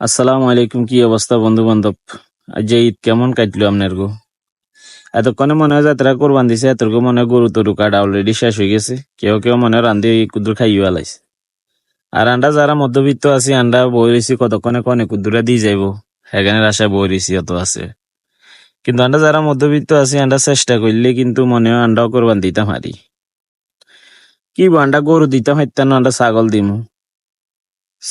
আসসালামু আলাইকুম, কি অবস্থা বন্ধু বান্ধব যে ঈদ কেমন কাটলো আপনার গো? এতক্ষণে মনে হয় যাত্রা কোরবান দিছে, এতটুকু মনে হয় গরু তরু কাটা অলরেডি শেষ হয়ে গেছে। কেউ কেউ মনে রান্ধি কুদুর খাইও আলাইছে। আর আন্ডা যারা মধ্যবিত্ত আছি, আন্ডা বই রয়েছি কতক্ষণে কনে কুদুরা দিয়ে যাইব? সেখানে আশা বই রয়েছি অত আছে। কিন্তু আন্ডা যারা মধ্যবিত্ত আছি, আন্ডা চেষ্টা করলে কিন্তু মনে হয় আন্ডাও কোরবান দিতাম হারি কি আন্ডা গরু দিতাম হাইতাম আন্ডা ছাগল দিমু।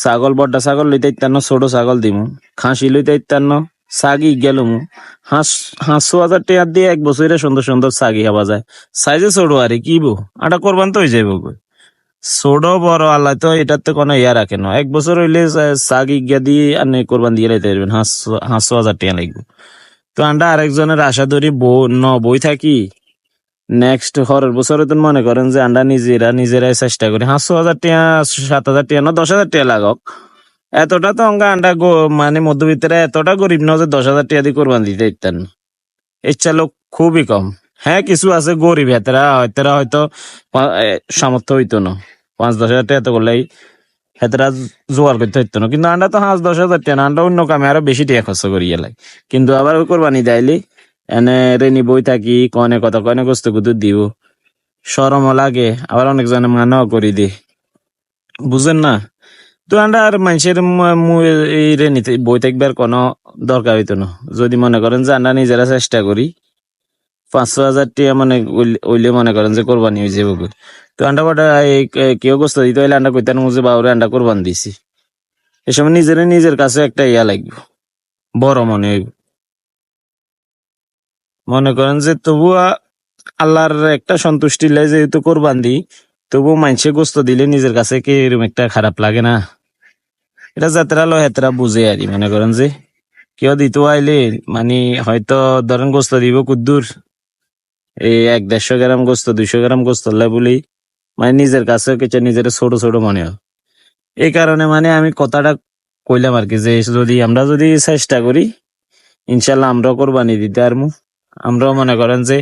ছাগল, বড্ডা ছাগল লইতে ইত্যান্ন, ছোট ছাগল দিমু। খাসি লইতে ইত্যান্ন সাগি গেলুমু। হাঁস হাঁসশো হাজার টাকা দিয়ে এক বছরে সুন্দর সুন্দর সাগি হওয়া যায়। সাইজে ছোট আরে কি বো আটা করবান তো হয়ে যাইব। ছোট, বড় আল্লাহ তো এটার তো কোনো ইয়া রাখে না। এক বছর হইলে সাগি গিয়া দিয়ে আপনি কোরবান দিয়ে লাইতে পারবেন। হাঁসশো হাঁসশো হাজার টাকা লাগবে। তো আন্ডা আরেকজনের আশা ধরি বই ন বই থাকি। নেক্সট হরের বছরে তো মনে করেন যে আন্ডা নিজেরা নিজেরাই চেষ্টা করি। হাঁসশো হাজার টাকা সাত হাজার টাকা না, দশ হাজার টাকা লাগক। এতটা তো অঙ্কা আন্ডা মানে মধ্যবিত্তরা এতটা গরিব না যে দশ হাজার টাকা দিয়ে কোরবান দিতে ইত্যান ইচ্ছা লোক খুবই কম। হ্যাঁ কিছু আছে গরিব হেতেরা হেতেরা হয়তো সামর্থ্য হইতো না। পাঁচ, দশ হাজার টাকা তো করলেই হেতেরা জোগাড় করতে হইতো না। কিন্তু আন্ডা তো পাঁচ দশ হাজার টাকা আন্ডা অন্য কামে আরও বেশি টাকা খরচ করি এলাই কিন্তু আবার কোরবানি দেয়লি এনে রেনি বই থাকি কনে কত কনে কষ্ট কুতু দিব সরমও লাগে আবার অনেক জনে মানাও করি দি বুঝেন না তো আর মানুষের এই রেনিতে বই থাকবার কোনো দরকার হইতো না যদি মনে করেন যে আন্ডা নিজেরা চেষ্টা করি পাঁচশো হাজার টিয়া মানে ওইলে- মনে করেন যে কোরবানি হয়ে যাব তো আন্ডা কটা কেউ কষ্ট দিতে হইলে আন্ডা কইতান মুজে বাউরে আন্ডা কোরবান দিছি এ সময় নিজের নিজের কাছে একটা ইয়া লাগবে বড় মনে হইব মনে করেন যে তবু আল্লাহর একটা সন্তুষ্টি লাই যেহেতু কোরবান দিই তবু মানুষে গোস্ত দিলে নিজের কাছে কি এরকম একটা খারাপ লাগে না এটা যাত্রা লো হেতরা বুঝে আর। মনে করেন যে কেউ দিতে আইলে মানে হয়তো ধরেন গোস্ত দিব কুদ্দুর, এই এক দেড়শো গ্রাম গোস্ত, দুইশো গ্রাম গোস্ত লাই বলি মানে নিজের কাছে কিছু নিজের ছোট ছোট মনে হয় এই কারণে মানে আমি কথাটা কইলাম আর কি যে যদি আমরা যদি চেষ্টা করি, ইনশাল্লাহ আমরাও কোরবানি দিতে পারব আমরাও মনে করেন যে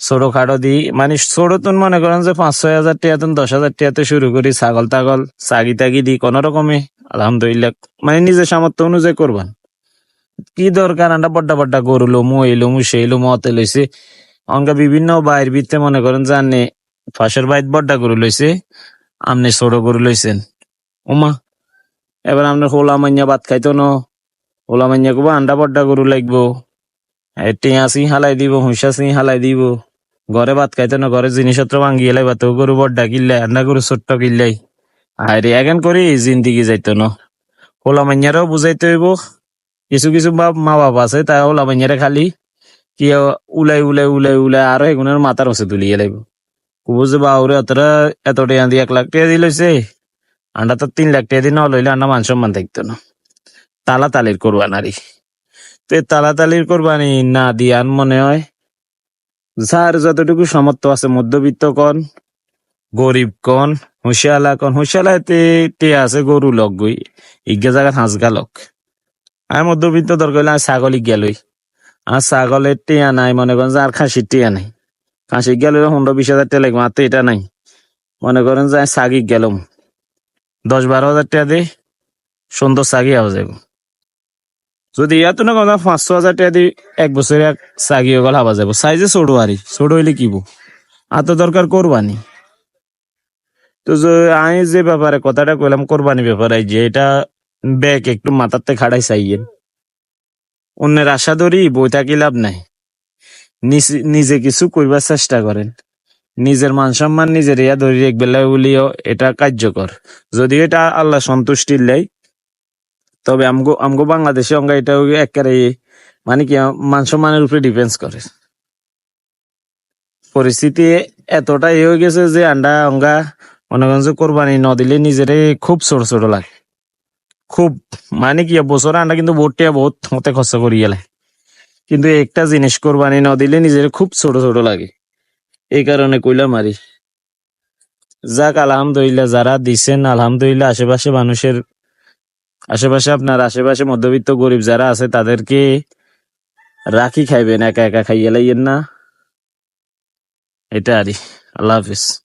ছোট খাটো দিই মানে ছোট তুন মনে করেন যে পাঁচ ছয় হাজার টাকা দশ হাজার টাকাতে শুরু করি ছাগল টাগল চাগি তাগি দিই কোন রকমে, আলহামদুলিল্লাহ। মানে নিজের সামর্থ্য অনুযায়ী করবেন। কি দরকার, আমরা বড্ডা বড্ডা গরু লোমু, এই লোমু, সেই লোমু লইছে। অঙ্কা বিভিন্ন বাইর ভিত্তে মনে করেন যে আনে ফাঁসের বাইত বড্ডা গরু লইছে, আমনে ছোট গরু লইছেন। উমা, এবার আপনার হোলা মাইয়া ভাত খাইতো ন, হোলা মাইয়া কব আন্ডা বড্ডা গরু লাগবো। টিয়া সিং হালাই দিব হুঁসা সিং হালাই দিব। ঘরে ভাত খাইতো না, ঘরে জিনিসপত্র ভাঙ্গি এলাই ভাত গরু বড্ডা কিনলাই আন্ডা গরু ছোট্ট কিনলাই আরে এখন করি জিন্দিগি যাইতো ন। হোলা মাইয়ারও বুঝাইতে হইব। কিছু কিছু বাপ মা বাপ আছে, তাই হোলা মাইয়ারে খালি কি উলাই উলাই উলাই উলাই, আরও এগুনের মাথার হসে তুলিয়ে লাগবে বুঝে বাউরে অতটা এত টাকা দিয়ে এক লাখ টাকা দিয়ে লইছে, আন্ডা তো তিন লাখ টাকা দিয়ে না লইলে আন্ডা মান সম্মান থাকতো না। তালা তালির করবা নারী। তো এই তালা তালির কোরবানি না দিয়ান মনে হয়। যার যতটুকু সামর্থ্য আছে মধ্যবিত্ত কন, গরিব কন, হুঁশিয়ালা কন হুঁশিয়ালাতে তে আছে গরু লগ গই ইজ্ঞা জায়গাত হাঁস গালক আমি মধ্যবিত্ত দরকার আমি ছাগল ইজ্ঞা লই। আর ছাগলের টিয়া নাই, মনে করেন যে আর খাসির টিয়া নাই। খাসি গেলে পনেরো বিশ হাজার টাকা লাগবে, মাত্র এটা নাই। মনে করেন যে সাগি গেলাম দশ বারো হাজার টাকা দিয়ে সুন্দর সাগি হওয়া যাবে যদি ইয়াতো না কথা পাঁচশো হাজার টাকা দিয়ে এক বছরে এক সাগি গল হাবা যাব সাইজে ছোট আরি ছোট হইলে কিবো এত দরকার কোরবানি তো আমি যে ব্যাপারে কথাটা কইলাম কোরবানি ব্যাপারে যে, এটা ব্যাগ একটু মাথাতে খাড়াই চাইয়েন। অন্যের আশা ধরি বই থাকি লাভ নাই। নিজ- কিছু করবার চেষ্টা করেন নিজের মান সম্মান নিজের ইয়া ধরি এক বেলা বলিও এটা কার্যকর যদি এটা আল্লাহ সন্তুষ্টির লাই তবে আমগো আমগো বাংলাদেশে অঙ্গা এটা একেবারে মানে কি, মান সম্মানের উপরে ডিপেন্ড করে। পরিস্থিতি এতটাই হয়ে গেছে যে আন্ডা অঙ্গা মনে করেন কোরবানি ন দিলে নিজেরে খুব ছোট ছোট লাগে। খুব মানে কি, বছর আন্ডা কিন্তু ভোটটা বহুত মতে খরচ করি গেলে। কিন্তু একটা জিনিস কোরবানি ন দিলে নিজের খুব ছোট ছোট লাগে। এই কারণে কইলাম আরি যাক, আলহামদুলিল্লাহ, যারা দিছেন, আলহামদুলিল্লাহ, আশেপাশে মানুষের আশেপাশে আপনার আশেপাশে মধ্যবিত্ত গরিব যারা আছে, তাদেরকে রাখি খাইবেন, একা একা খাইয়ে লাইয়েন না। এটা আরি আল্লাহ হাফিজ।